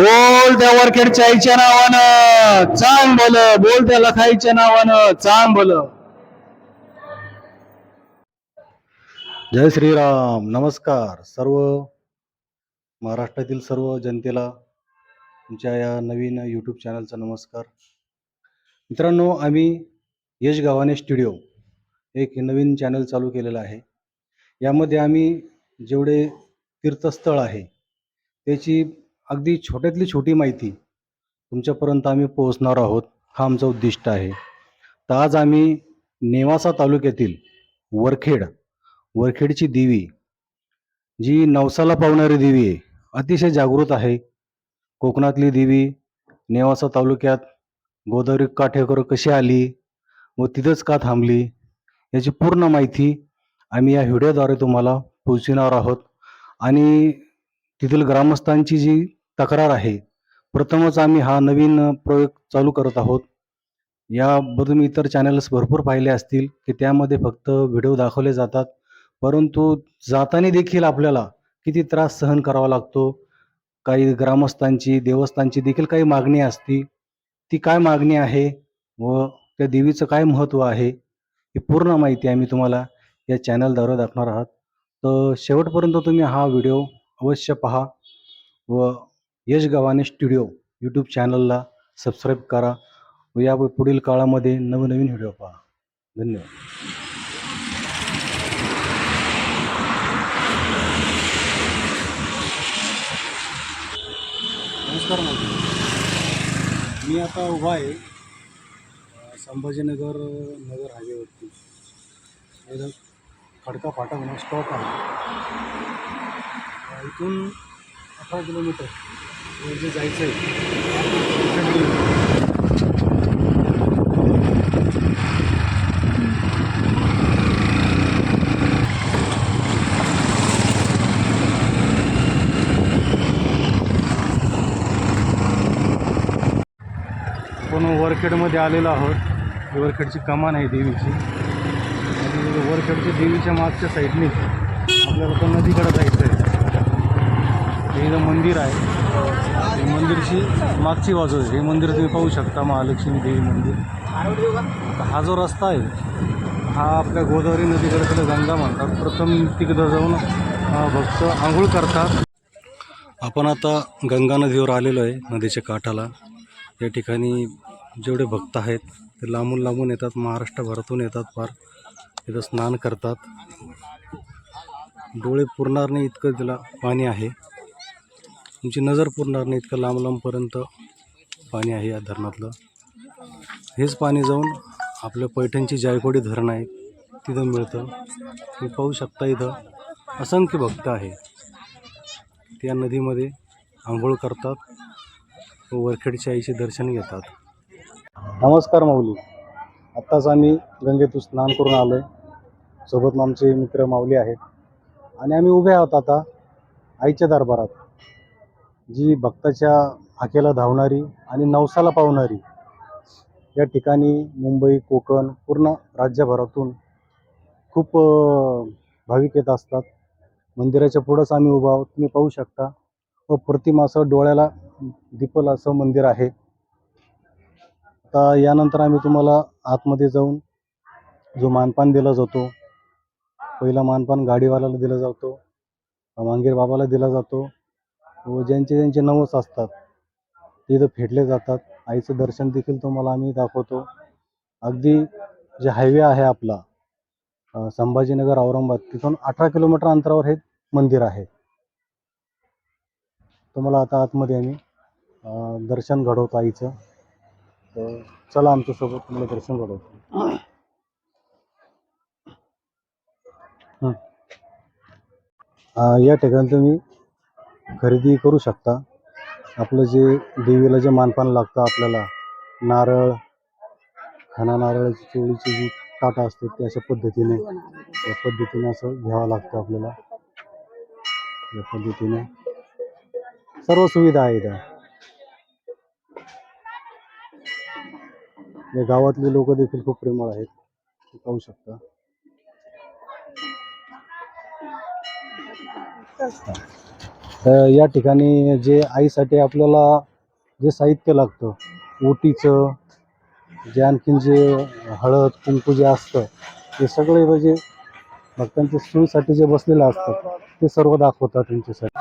बोल त्या वरखेडच्या आईच्या नावानं. चांग बोल. बोल त्या लखाईच्या नावानं. चांग बोल. जय श्रीराम. नमस्कार सर्व महाराष्ट्रातील सर्व जनतेला तुमच्या या नवीन यूट्यूब चॅनलचा नमस्कार. मित्रांनो आम्ही यश गावाने स्टुडिओ एक नवीन चॅनल चालू केलेलं आहे. यामध्ये आम्ही जेवढे तीर्थस्थळ आहे त्याची अगदी छोट्यातली छोटी माहिती तुमच्यापर्यंत आम्ही पोहोचणार आहोत हा आमचं उद्दिष्ट आहे. तर आज आम्ही नेवासा तालुक्यातील वरखेड वरखेडची देवी जी नवसाला पावणारी देवी आहे अतिशय जागृत आहे. कोकणातली देवी नेवासा तालुक्यात गोदावरी काठेकर कशी आली व तिथंच का थांबली याची पूर्ण माहिती आम्ही या व्हिडिओद्वारे तुम्हाला पोचविणार आहोत. आणि तेथील ग्रामस्थांची जी तक्रार आहे. प्रथमच आम्ही हा नवीन प्रयोग चालू करत आहोत. याबद्दल मी इतर चॅनल्स भरपूर पाहिले असतील की त्यामध्ये फक्त व्हिडिओ दाखवले जातात. परंतु जाताना देखील आपल्याला किती त्रास सहन करावा लागतो? काही ग्रामस्थांची देवस्थांची देखील काही मागणी असती. ती काय मागणी आहे? व त्या देवीचं काय महत्त्व आहे? ही पूर्ण माहिती आम्ही तुम्हाला या चॅनलद्वारे दाखवणार आहात. तर शेवटपर्यंत तुम्ही हा व्हिडिओ अवश्य पहा. व यश गव्हाणे स्टुडिओ यूट्यूब चॅनलला सबस्क्राईब करा व या पुढील काळामध्ये नवनवीन व्हिडिओ पहा. धन्यवाद. नमस्कार मी आता उभा आहे संभाजीनगर नगर हायवेवरती खडका फाटा म्हणून स्टॉप आहे. इथून अठरा किलोमीटर म्हणजे जायचं आहे आपण वरखेडमध्ये आलेलो आहोत. वरखेडची कमान आहे देवीची. आणि वरखेडच्या देवीच्या मागच्या साईडने आपल्याला तो नदीकडे जायचं आहे हे मंदिर आहे. हे मंदिरची मागची बाजू आहे. हे मंदिर तुम्ही पाहू शकता महालक्ष्मी देवी मंदिर. हा जो रस्ता आहे हा आपल्या गोदावरी नदीकडे त्याला गंगा म्हणतात. प्रथम तिकडं जाऊन भक्त आंघोळ करतात. आपण आता गंगा नदीवर आलेलो आहे नदीच्या काठाला. या ठिकाणी जेवढे भक्त आहेत ते लांबून लांबून येतात महाराष्ट्रभरातून येतात फार. तिथं स्नान करतात. डोळे पुरणार नाही इतकं तिला पाणी आहे. तुमची नजर पुरणार नाही इतकं लांब लांबपर्यंत पाणी आहे या धरणातलं. हेच पाणी जाऊन आपल्या पैठणची जायकवाडी धरण आहे तिथं मिळतं. तुम्ही पाहू शकता इथं असंख्य भक्त आहे. त्या नदीमध्ये आंघोळ करतात व वरखेडच्या आईचे दर्शन घेतात. नमस्कार माऊली. आत्ताच आम्ही गंगेतून स्नान करून आलो आहे सोबत आमचे मित्र माऊली आहेत. आणि आम्ही उभे आहोत आता आईच्या दरबारात. जी भक्ताच्या हाकेला धावणारी आणि नवसाला पावणारी या ठिकाणी मुंबई कोकण पूर्ण राज्यभरातून खूप भाविक येत असतात. मंदिराच्या पुढंच आम्ही उभा आहोत. तुम्ही पाहू शकता. व प्रतिमा असं डोळ्याला दिपल असं मंदिर आहे. आता यानंतर आम्ही तुम्हाला आतमध्ये जाऊन जो मानपान दिला जातो पहिला मानपान गाडीवाल्याला दिला जातो मांगीर बाबाला दिला जातो व ज्यांचे ज्यांचे नवस असतात ते इथं फेडले जातात. आईचं दर्शन देखील तुम्हाला आम्ही दाखवतो. अगदी जे हायवे आहे आपला संभाजीनगर औरंगाबाद तिथून अठरा किलोमीटर अंतरावर हे मंदिर आहे. तुम्हाला आता आतमध्ये आम्ही दर्शन घडवतो आईचं. तर चला आमच्यासोबत तुम्हाला दर्शन घडवतो. या ठिकाणी तुम्ही खरेदी करू शकता. आपलं जे देवीला जे मानपान लागतं आपल्याला नारळ खाना नारळाची चोळीची जी काटा असते ते अशा पद्धतीने या पद्धतीने असं घ्यावं लागतं आपल्याला. या पद्धतीने सर्व सुविधा आहे इथं. या गावातले लोक देखील खूप प्रेमळ आहेत. ते पाहू शकता. तर या ठिकाणी जे आईसाठी आपल्याला जे साहित्य लागतं ओटीचं जे आणखीन जे हळद कुंकू जे असतं ते सगळे म्हणजे भक्तांच्या सोयीसाठी जे बसलेलं असतं ते सर्व दाखवतात त्यांच्यासाठी.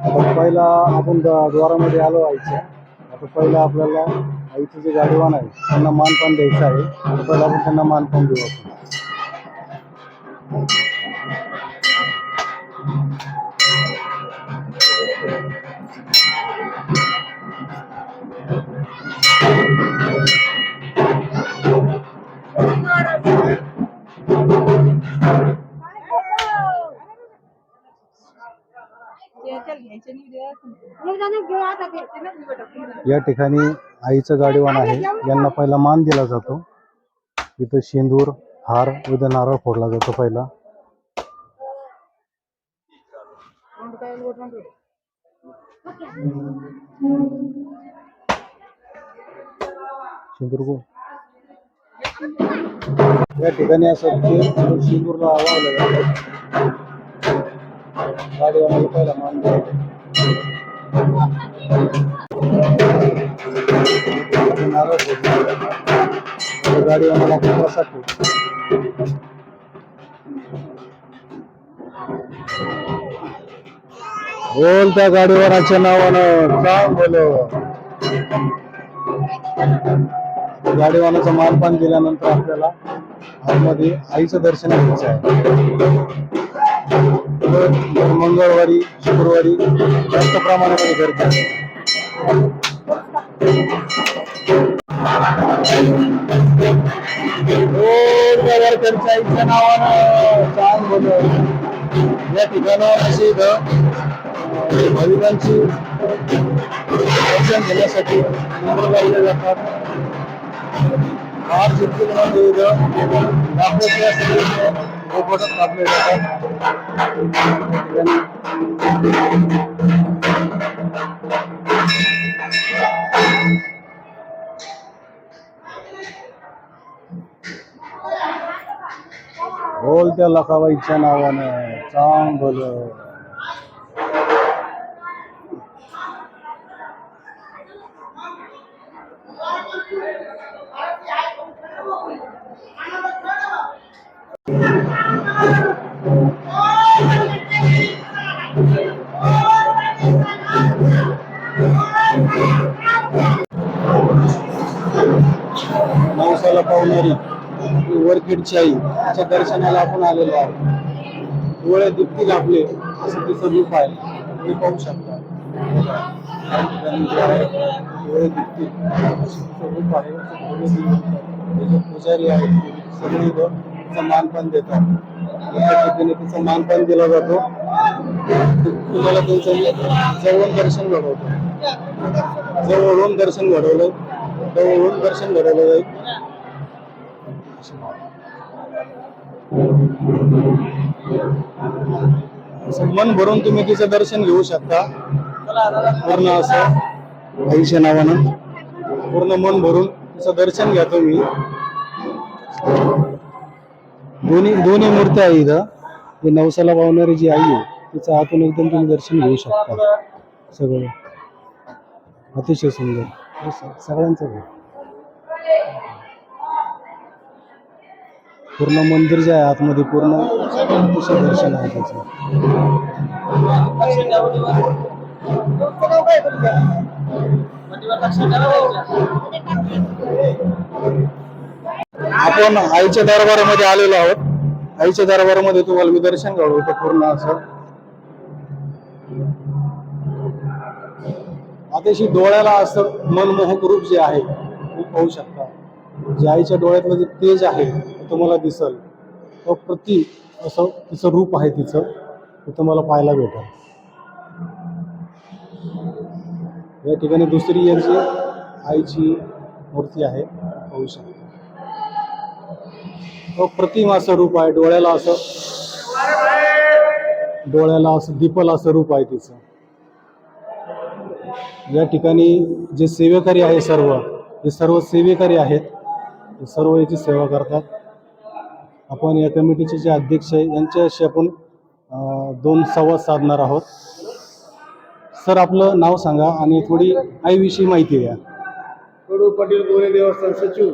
आता पहिला आपण द्वारामध्ये आलो आईच्या. आता पहिला आपल्याला आईचं जे गाडीवान आहे त्यांना मानपान द्यायचं आहे. पहिला आपण त्यांना मानपान देऊ आपण. या ठिकाणी आईचं गाडीवान आहे. यांना पहिला मान दिला जातो. इथं शेंदूर हार उद्या नारळ फोडला जातो पहिला. शेंदूर या ठिकाणी असं जे शेंदूरला वावलं जातं गाडीवानाला पहिला मान दिला जातो. बोल त्या गाडीवराच्या नावानं. सांग बोल. गाडीवानाचं मानपान दिल्यानंतर आपल्याला आतमध्ये आईचं दर्शन घ्यायचं आहे. दर मंगळवारी शुक्रवारी जास्त प्रमाणामध्ये गर्दी असते. त्या आईच्या नावानं सांग या ठिकाणावर अशी इथं भाविकांची दर्शन घेण्यासाठी नंबर लावले जातात आज जितके म्हणजे इथं कापण्याचे सगळे गोपटात कापले जातात या ठिकाणी बोल वरखेडची आई त्याच्या दर्शनाला आपण आलेलो आहोत. डोळे दिपतील आपले असं तिचं रूप आहे. तुम्ही पाहू शकता. डोळे दिपतील असं रूप आहे. डोळे पुजारी आहेत सगळी इथं तिचं मानपान देतात. या ठिकाणी तिचं मानपान दिला जातो. तुम्हाला त्यांचं जवळून दर्शन घडवतो. जवळून दर्शन घडवलं जवळून दर्शन घडवलं जाईल मन भरून तुम्ही तिचं दर्शन घेऊ शकता. पूर्ण असं आईच्या नावानं. पूर्ण मन भरून तिचं दर्शन घ्या तुम्ही. दोन्ही दोन्ही मूर्त्या आहे इथं. ही नवसाला पावणारी जी आई आहे तिचं आतून एकदम तुम्ही दर्शन घेऊ शकता. सगळं. अतिशय सुंदर. सगळ्यांचं घे पूर्ण मंदिर जे आहे आतमध्ये पूर्ण दर्शन आहे त्याचं. आपण आईच्या दरबारामध्ये आलेलो आहोत. आईच्या दरबारामध्ये तुम्हाला मी दर्शन घडवतो पूर्ण असं. अतिशय डोळ्याला असं मनमोहक रूप जे आहे तुम्ही पाहू शकता. जे आईच्या डोळ्यातलं जे तेज आहे तुम्हाला दिसल. अप्रतिम असं तिचं रूप आहे तिचं. ते तुम्हाला पाहायला भेटेल. या ठिकाणी दुसरी यांची आईची मूर्ती आहे. पाहू शकता. अप्रतिम असं रूप आहे डोळ्याला असं डोळ्याला असं दीपल असं रूप आहे तिचं. या ठिकाणी जे सेवेकरी आहे सर्व हे सर्व सेवेकरी आहेत सर्व याची सेवा करतात. आपण या कमिटीचे जे अध्यक्ष आहे यांच्याशी आपण दोन संवाद साधणार आहोत. सर आपलं नाव सांगा आणि थोडी आईविषयी माहिती द्या. कडू पाटील गोरे देवस्थान सचिव.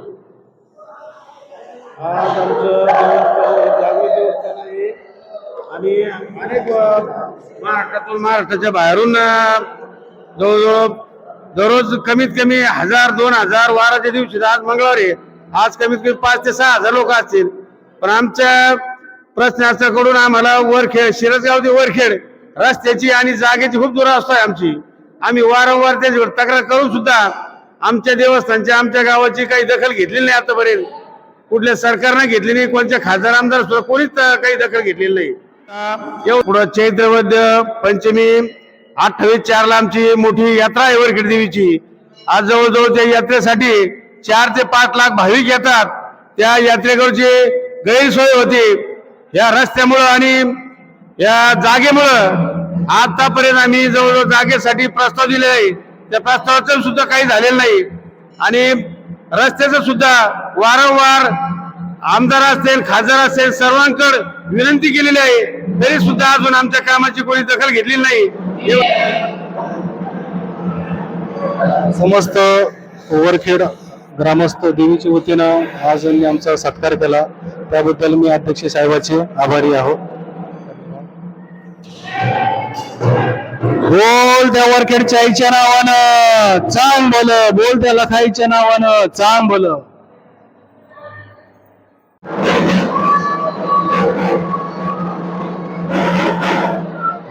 आज आमचं देवस्थान हे जागृत देवस्थान आहे. आणि अनेक महाराष्ट्रातून महाराष्ट्राच्या बाहेरून जवळजवळ दररोज कमीत कमी हजार दोन हजार वाराच्या दिवशी आज मंगळवारी आहे. आज कमीत कमी पाच ते सहा हजार लोक असतील. पण आमच्या प्रशासनाकडून आम्हाला वरखेड शिरसगाव ते वरखेड रस्त्याची आणि जागेची खूप दुरावस्था आहे आमची. आम्ही वारंवार त्याच्यावर तक्रार करून सुद्धा आमच्या देवस्थानच्या आमच्या गावाची काही दखल घेतलेली नाही आतापर्यंत. कुठल्या सरकारनं घेतली नाही कोणत्या खासदार आमदार सुद्धा कोणीच काही दखल घेतलेली नाही. एवढं पुढं चैत्रवद्य पंचमी अठ्ठावीस चारला आमची मोठी यात्रा आहे वरखेड देवीची. आज जवळजवळ त्या यात्रेसाठी चार ते पाच लाख भाविक येतात. त्या यात्रेकरची गैरसोय होती. या रस्त्यामुळं आणि या जागेमुळं आतापर्यंत आम्ही जवळजवळ जागेसाठी प्रस्ताव दिले आहे त्या प्रस्तावाचं सुद्धा काही झालेलं नाही. आणि रस्त्याचं सुद्धा वारंवार आमदार असेल खासदार असेल सर्वांकडे विनंती केलेली आहे. तरी सुद्धा अजून आमच्या कामाची कोणी दखल घेतली नाही. समस्त वरखेड ग्रामस्थ देवीच्या वतीनं आज यांनी आमचा सत्कार केला. त्याबद्दल मी अध्यक्ष साहेबाचे आभारी आहोत. बोल त्या वरखेडच्या आईच्या नावानं चांग बोल बोल त्या लखाईच्या नावानं चांग बोल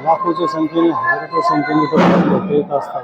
लाखोच्या संख्येने हजारोच्या संख्येने लोक येत असतात.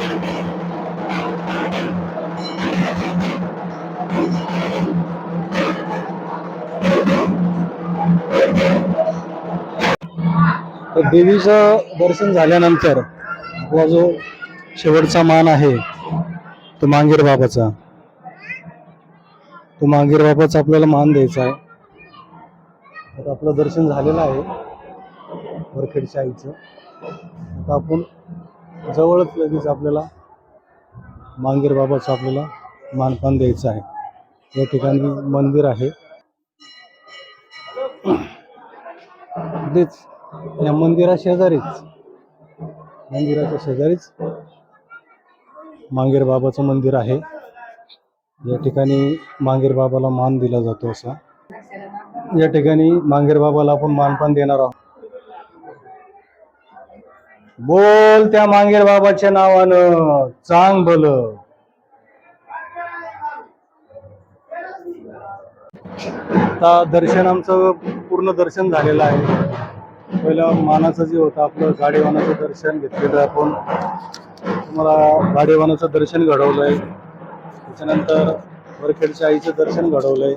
देवीचं दर्शन झाल्यानंतर आपला जो शेवटचा मान आहे तो मांगीर बाबाचा. तो मांगीर बाबाचा आपल्याला मान द्यायचा आहे. तर आपलं दर्शन झालेलं आहे वरखेडच्या आईचं. आता आपण जवळच लगेच आपल्याला मांगीर बाबाचं आपल्याला मानपान द्यायचं आहे. या ठिकाणी मंदिर आहे. तेच या मंदिरा शेजारीच. मंदिराच्या शेजारीच मांगेर बाबाचं मंदिर आहे. या ठिकाणी मांगेर बाबाला मान दिला जातो असा. या ठिकाणी मांगेर बाबाला आपण मानपान देणार आहोत. बोल त्या मांगेर बाबाच्या नावानं. चांग बोल आता दर्शन आमचं पूर्ण दर्शन झालेलं आहे. पहिलं मानाचं जे होतं आपलं गाडीवानाचं दर्शन घेतलेलं आपण. तुम्हाला गाडीवानाचं दर्शन घडवलंय. त्याच्यानंतर वरखेडच्या आईचं दर्शन घडवलंय.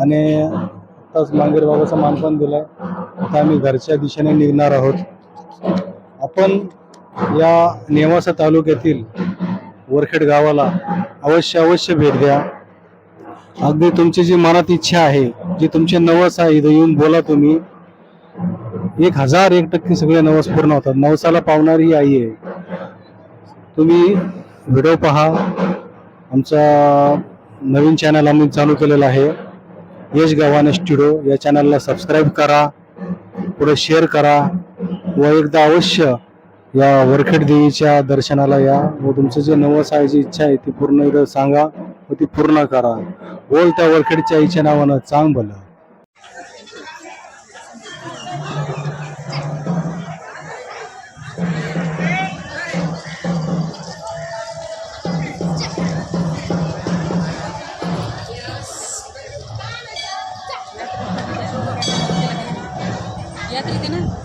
आणि आत्ताच मांगेर बाबाचं मानपान आहे आता आम्ही घरच्या दिशेने निघणार आहोत. आपण या नेवासा तालुक्यातील वरखेड गावाला अवश्य अवश्य भेट द्या. अगदी तुमची जी मनात इच्छा आहे जी तुमचे नवस आहे इथं येऊन बोला तुम्ही. एक हजार एक टक्के सगळे नवस पूर्ण होतात. नवसाला पावणारी ही आई आहे. तुम्ही व्हिडिओ पहा. आमचा नवीन चॅनल आम्ही चालू केलेला आहे. यश गव्हाणे स्टुडिओ या चॅनलला सबस्क्राईब करा. पुढे शेअर करा. व एकदा अवश्य या वरखेड देवीच्या दर्शनाला या. व तुमचं जे नवस आहे जी इच्छा आहे ती पूर्ण एकदा सांगा व ती पूर्ण करा. बोल त्या वरखेडच्या आईच्या नावानं चांग बोला यात्रा